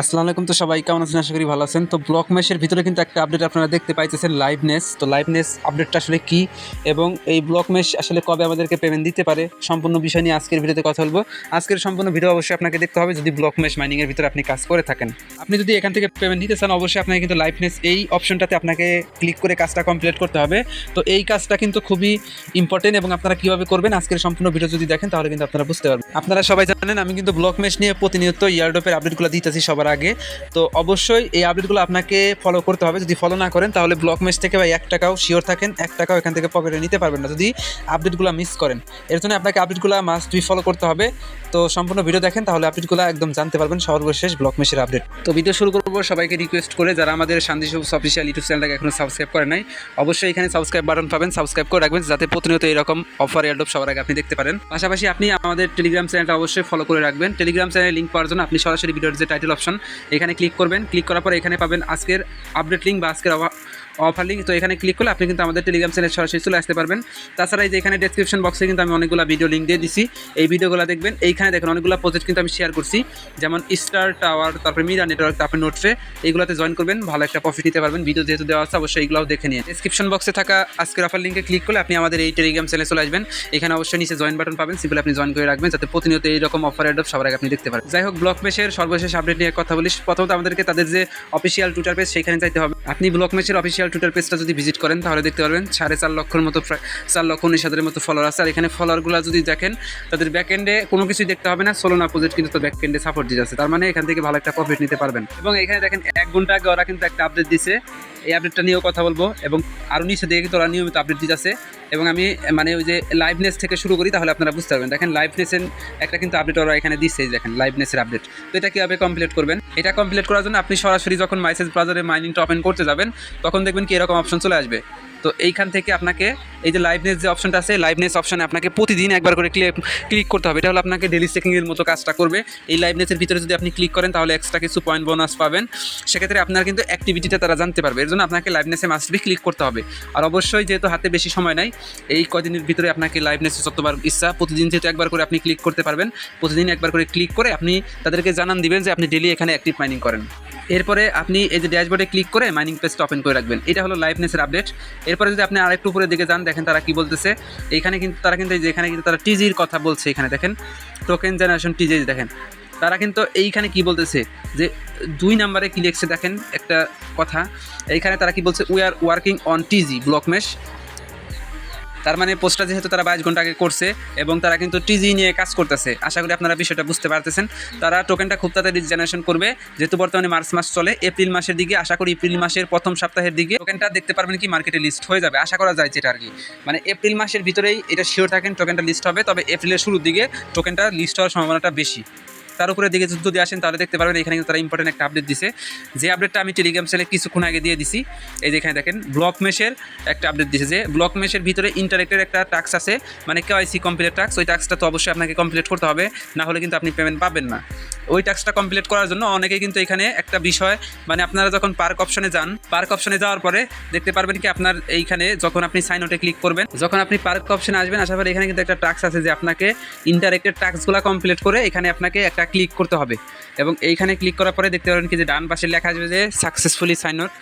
আসসালামু আলাইকুম। তো সবাই কেমন আছেন? আশা করি ভালো আছেন। তো ব্লক মেশের ভিতরে কিন্তু একটা আপডেট আপনারা দেখতে পাইতেছেন লাইভনেস তো লাইভনেস আপডেটটা আসলে কি এবং এই ব্লক মেশ আসলে কবে আমাদেরকে পেমেন্ট দিতে পারে সম্পূর্ণ বিষয় নিয়ে আজকের ভিডিওতে কথা বলব। আজকের সম্পূর্ণ ভিডিও অবশ্যই আপনাকে দেখতে হবে যদি ব্লক মেশ মাইনিংয়ের ভিতরে আপনি কাজ করে থাকেন। আপনি যদি এখান থেকে পেমেন্ট দিতে চান, অবশ্যই আপনাকে কিন্তু লাইভনেস এই অপশনটাতে আপনাকে ক্লিক করে কাজটা কমপ্লিট করতে হবে। তো এই কাজটা কিন্তু খুবই ইম্পর্টেন্ট এবং আপনারা কীভাবে করবেন আজকের সম্পূর্ণ ভিডিও যদি দেখেন, তাহলে কিন্তু আপনারা বুঝতে পারবেন। আপনারা সবাই জানেন, আমি কিন্তু ব্লক মেশ নিয়ে প্রতিনিয়ত ইয়ারডপের আপডেটগুলো দিতেছি সবার আগে। তো অবশ্যই এই আপডেটগুলো আপনাকে ফলো করতে হবে। যদি ফলো না করেন, তাহলে ব্লক মেশ থেকে বা এক টাকাও শিওর থাকেন, এক টাকাও এখান থেকে পকেটে নিতে পারবেন না। যদি আপডেটগুলো মিস করেন, এর জন্য আপনাকে আপডেটগুলো মাস্ট বি ফলো করতে হবে। তো সম্পূর্ণ ভিডিও দেখেন, তাহলে আপডেটগুলো একদম জানতে পারবেন সর্বশেষ ব্লক মেশের আপডেট তো ভিডিও শুরু করব সবাইকে রিকোয়েস্ট করে। যারা আমাদের শান্তি সবুজ অফিসিয়াল ইউটিউব চ্যানেলটাকে এখনও সাবস্ক্রাইব করে নাই, অবশ্যই এখানে সাবস্ক্রাইব বাটন পাবেন। সাবস্ক্রাইব করে রাখবেন, যাতে প্রতিনিয়ত এরকম অফার এয়ারডপ সবার আগে আপনি দেখতে পারেন। পাশাপাশি আপনি আমাদের টেলিগ্রাম চ্যানেলটা অবশ্যই ফলো করে রাখবেন। টেলিগ্রাম চ্যানেলে লিঙ্ক পাওয়ার জন্য আপনি সরাসরি ভিডিওর যে টাইটেল অপশন এখানে ক্লিক করবেন। ক্লিক করার পর এখানে পাবেন আজকের আপডেট লিঙ্ক বা আজকের অফার লিঙ্ক তো এখানে ক্লিক করলে আপনি কিন্তু আমাদের টেলিগ্রাম চ্যানেল সরাসরি চলে আসতে পারবেন। তাছাড়া এই যে এখানে ডেসক্রিপশন বক্সে কিন্তু আমি অনেকগুলো ভিডিও লিঙ্ক দিয়ে দিছি। এই ভিডিওগুলো দেখবেন, এইখানে দেখেন অনেকগুলো প্রজেক্ট কিন্তু আমি শেয়ার করছি। যেমন স্টার টাওয়ার তারপরে মিরা নেটওয়ার্ক তারপরে নোটসে এইগুলোতে জয়েন করবেন, ভালো একটা প্রফিট নিতে পারবেন। ভিডিও যেহেতু দেওয়া আছে, অবশ্যই এইগুলোও দেখে নিয়ে। ডেসক্রিপশন বক্সে থাকা আজকের অফার লিঙ্কে ক্লিক করলে আপনি আমাদের এই টেলিগ্রাম চ্যানেলে চলে আসবেন। এখানে অবশ্যই নিচে জয়েন বাটন পাবেন সিম্পল আপনি জয়েন করে রাখবেন, যাতে প্রতিনিয়ত এইরকম অফার অ্যাডপ সবার আগে আপনি দেখতে পারেন। যাই হোক ব্লক মেশের সর্বশেষ আপডেট নিয়ে কথা বলি। প্রথমত আমাদেরকে তাদের যে অফিসিয়াল টুইটার পেজ সেখানে যাইতে হবে। আপনি ব্লক মেশের অফিসিয়াল টুইটার পেজটা যদি ভিজিট করেন, তাহলে দেখতে পারবেন সাড়ে চার লক্ষর মতো প্রায় চার লক্ষ উনিশ হাজারের মতো ফলোয়ার আছে। আর এখানে ফলোয়ারগুলো যদি দেখেন, তাদের ব্যাকএন্ডে কোনো কিছুই দেখতে হবে না। সোলোনা প্রজেক্ট কিন্তু তো ব্যাকএন্ডে সাপোর্ট দিয়ে যাচ্ছে তার মানে এখান থেকে ভালো একটা প্রফিট নিতে পারবেন। এবং এখানে দেখেন, এক ঘণ্টা আগে ওরা কিন্তু একটা আপডেট দিছে। এই আপডেটটা নিয়েও কথা বলব এবং আরও নিচে দেখে কিন্তু ওরা নিয়মিত আপডেট দিতে আছে। এবং আমি মানে ওই যে লাইভনেস থেকে শুরু করি তাহলে আপনারা বুঝতে পারবেন। দেখেন লাইভনেসের একটা কিন্তু আপডেট ওরা এখানে দিচ্ছে দেখেন লাইভনেসের আপডেট তো এটা কীভাবে কমপ্লিট করবেন? এটা কমপ্লিট করার জন্য আপনি সরাসরি যখন মাইসেজ ব্রাউজারে মাইনিংটা ওপেন করতে যাবেন, তখন দেখবেন কি এরকম অপশন চলে আসবে। তো এইখান থেকে আপনাকে এই যে লাইভনেস যে অপশনটা আছে লাইভনেস অপশনে আপনাকে প্রতিদিন একবার করে ক্লিক ক্লিক করতে হবে। এটা হলো আপনাকে ডেলি চেকিংয়ের মতো কাজটা করবে। এই লাইভনেসের ভিতরে যদি আপনি ক্লিক করেন, তাহলে এক্সট্রা কিছু পয়েন্ট বোনাস পাবেন। সেক্ষেত্রে আপনার কিন্তু অ্যাক্টিভিটিটা তারা জানতে পারবে। এর জন্য আপনাকে লাইভনেসে মাস্ট বি ক্লিক করতে হবে। আর অবশ্যই যেহেতু হাতে বেশি সময় নাই, এই কদিনের ভিতরে আপনাকে লাইভনেসে যতবার ইচ্ছা, প্রতিদিন যেহেতু একবার করে আপনি ক্লিক করতে পারবেন, প্রতিদিন একবার করে ক্লিক করে আপনি তাদেরকে জানান দিবেন যে আপনি ডেলি এখানে অ্যাক্টিভ মাইনিং করেন। এরপরে আপনি এই যে ড্যাশবোর্ডে ক্লিক করে মাইনিং পেজটা ওপেন করে রাখবেন। এটা হলো লাইভনেসের আপডেট এরপরে যদি আপনি আরেকটু উপরে দিকে যান, দেখেন তারা কি বলতেছে। এখানে কিন্তু তারা কিন্তু এই যে এখানে কিন্তু তারা টিজির কথা বলছে এখানে, দেখেন। টোকেন জেনারেশন টিজি দেখেন। তারা কিন্তু এইখানে কি বলতেছে যে দুই নাম্বারে কি লিখছে, দেখেন একটা কথা। এইখানে তারা কি বলছে we are working on TG block mesh তার মানে পোস্টটা যেহেতু তারা বাইশ ঘণ্টা আগে করছে এবং তারা কিন্তু টিজি নিয়ে কাজ করতেছে। আশা করি আপনারা বিষয়টা বুঝতে পারতেছেন। তারা টোকেনটা খুব তাড়াতাড়ি জেনারেশন করবে। যেহেতু বর্তমানে মার্চ মাস চলে, এপ্রিল মাসের দিকে, আশা করি এপ্রিল মাসের প্রথম সপ্তাহের দিকে টোকেনটা দেখতে পারবেন কি মার্কেটে লিস্ট হয়ে যাবে। আশা করা যায় যেটা আর কি। মানে এপ্রিল মাসের ভিতরেই এটা শিওর থাকেন টোকেনটা লিস্ট হবে, তবে এপ্রিলের শুরুর দিকে টোকেনটা লিস্ট হওয়ার সম্ভাবনাটা বেশি। তার উপরে দিকে যদি আসেন, তাহলে দেখতে পারবেন এখানে কিন্তু তারা ইম্পর্টেন্ট একটা আপডেট দিছে। যে আপডেটটা আমি টেলিগ্রাম চ্যানেলে কিছুক্ষণ আগে দিয়ে দিছি, এই যে এখানে দেখেন ব্লক মেশের একটা আপডেট দিছে যে ব্লক মেশের ভিতরে ইন্টারেক্টের একটা টাস্ক আছে মানে কেওয়াইসি কমপ্লিট টাস্ক ওই টাস্কটা তো অবশ্যই আপনাকে কমপ্লিট করতে হবে, না হলে কিন্তু আপনি পেমেন্ট পাবেন না। ওই টাস্কটা কমপ্লিট করার জন্য অনেকেই কিন্তু এখানে একটা বিষয় মানে আপনারা যখন পার্ক অপশনে যান পার্ক অপশনে যাওয়ার পরে দেখতে পারবেন কি আপনার এইখানে যখন আপনি সাইন আউটে ক্লিক করবেন, যখন আপনি পার্ক অপশনে আসবেন, আসার পরে এখানে কিন্তু একটা টাস্ক আছে যে আপনাকে ইন্টারেক্টেড টাস্কগুলো কমপ্লিট করে এখানে আপনাকে একটা ক্লিক করতে হবে। এবং এইখানে ক্লিক করার পরে দেখতে পারবেন কি যে ডান পাশে লেখা আসবে যে সাকসেসফুলি সাইন আউট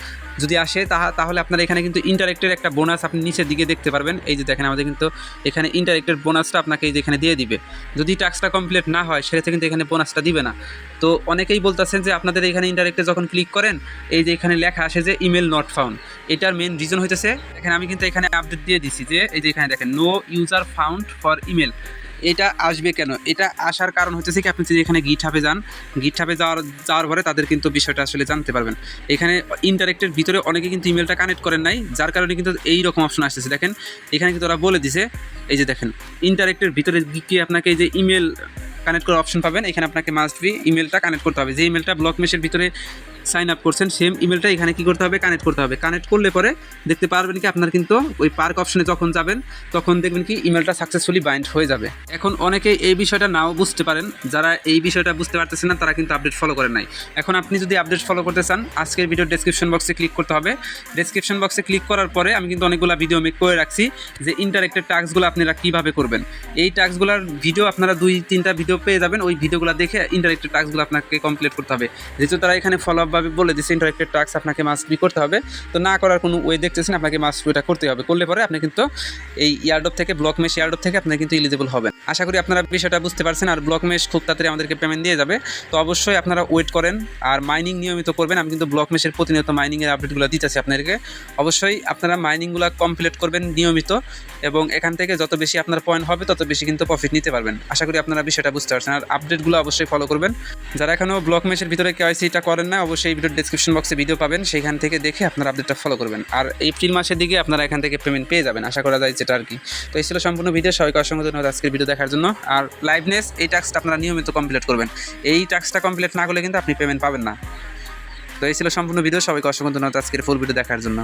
যদি আসে তাহা তাহলে আপনার এখানে কিন্তু ইন্টারেক্টের একটা বোনাস আপনি নিচের দিকে দেখতে পারবেন। এই যে দেখেন আমাদের কিন্তু এখানে ইন্টারেক্টের বোনাসটা আপনাকে এই যে এখানে দিয়ে দিবে। যদি টাস্কটা কমপ্লিট না হয়, সেক্ষেত্রে কিন্তু এখানে বোনাসটা দিবে না। তো অনেকেই বলতেছেন যে আপনাদের এখানে ইন্টারেক্টে যখন ক্লিক করেন, এই যে এখানে লেখা আসে যে ইমেল নট ফাউন্ড এটার মেন রিজন হইতেছে, এখানে আমি কিন্তু এখানে আপডেট দিয়ে দিছি যে, এই যে এখানে দেখেন no user found for email এটা আসবে কেন? এটা আসার কারণ হচ্ছে কি, আপনি যদি এখানে গিট হাবে যান গিট হাবে যাওয়ার যাওয়ার পরে তাদের কিন্তু বিষয়টা আসলে জানতে পারবেন। এখানে ইন্টারেক্টের ভিতরে অনেকে কিন্তু ইমেলটা কানেক্ট করেন নাই, যার কারণে কিন্তু এই রকম অপশন আসতেছে। দেখেন, এখানে কিন্তু ওরা বলে দিছে, এই যে দেখেন ইন্টারেক্টের ভিতরে গিয়ে আপনাকে এই যে ইমেল কানেক্ট করার অপশন পাবেন। এখানে আপনাকে মাস্ট বি ইমেলটা কানেক্ট করতে হবে। যে ইমেলটা ব্লক মেশের ভিতরে সাইন আপ করছেন সেম ইমেলটা এখানে কি করতে হবে? কানেক্ট করতে হবে। কানেক্ট করলে পরে দেখতে পারবেন কি আপনার কিন্তু ওই পার্ক অপশনে যখন যাবেন, তখন দেখবেন কি ইমেলটা সাকসেসফুলি বাইন্ড হয়ে যাবে। এখন অনেকে এই বিষয়টা নাও বুঝতে পারেন। যারা এই বিষয়টা বুঝতে পারতেছেন না, তারা কিন্তু আপডেট ফলো করেন নাই। এখন আপনি যদি আপডেট ফলো করতে চান, আজকের ভিডিও ডেসক্রিপশন বক্সে ক্লিক করতে হবে। ডেসক্রিপশন বক্সে ক্লিক করার পরে আমি কিন্তু অনেকগুলো ভিডিও মেক করে রাখছি যে ইন্টারেক্টেড টাস্কগুলো আপনারা কীভাবে করবেন। এই টাস্কগুলোর ভিডিও আপনারা দুই তিনটা ভিডিও পেয়ে যাবেন। ওই ভিডিওগুলো দেখে ইন্টারেক্টেড টাস্কগুলো আপনাকে কমপ্লিট করতে হবে। যেহেতু তারা এখানে ফলো আপভাবে বলে দিচ্ছে ইন্টারেক্টেড টাস্ক আপনাকে মাস্ট বি করতে হবে। তো না করার কোনো ওয়ে দেখতেছেন, আপনাকে মাস্ট ওয়েটা করতে হবে। করলে পরে আপনি কিন্তু এই ইয়ারডপ থেকে ব্লক মেশ ইয়ারডপ থেকে আপনি কিন্তু ইলিজিবল হবেন। আশা করি আপনারা বিষয়টা বুঝতে পারছেন, আর ব্লক মেশ খুব তাড়াতাড়ি আমাদেরকে পেমেন্ট দিয়ে যাবে। তো অবশ্যই আপনারা ওয়েট করেন, আর মাইনিং নিয়মিত করবেন। আমি কিন্তু ব্লক মেশের প্রতিনিয়ত মাইনিংয়ের আপডেটগুলো দিতেছি আপনাদেরকে। অবশ্যই আপনারা মাইনিংগুলো কমপ্লিট করবেন নিয়মিত, এবং এখান থেকে যত বেশি আপনার পয়েন্ট হবে, তত বেশি কিন্তু প্রফিট নিতে পারবেন। আশা করি আপনারা বিষয়টা বুঝতে পারছেন। আর আপডেটগুলো অবশ্যই ফলো করবেন। যারা এখনও ব্লক মেশের ভিতরে কেওয়াইসিটা করেন না অবশ্যই এই ভিডিওর ডিসক্রিপশন বক্সে ভিডিও পাবেন। সেখান থেকে দেখে আপনারা আপডেটটা ফলো করবেন। আর এপ্রিল মাসের দিকে আপনারা এখান থেকে পেমেন্ট পেয়ে যাবেন, আশা করা যায় যেটা আর কি। তো এই ছিল সম্পূর্ণ ভিডিও সবাইকে অসংখ্য ধন্যবাদ আজকের ভিডিও দেখার জন্য। আর লাইভনেস এই টাস্কটা আপনারা নিয়মিত কমপ্লিট করবেন। এই টাস্কটা কমপ্লিট না করলে কিন্তু আপনি পেমেন্ট পাবেন না। তো এই ছিল সম্পূর্ণ ভিডিও সবাইকে অসংখ্য ধন্যবাদ আজকের ফুল ভিডিও দেখার জন্য।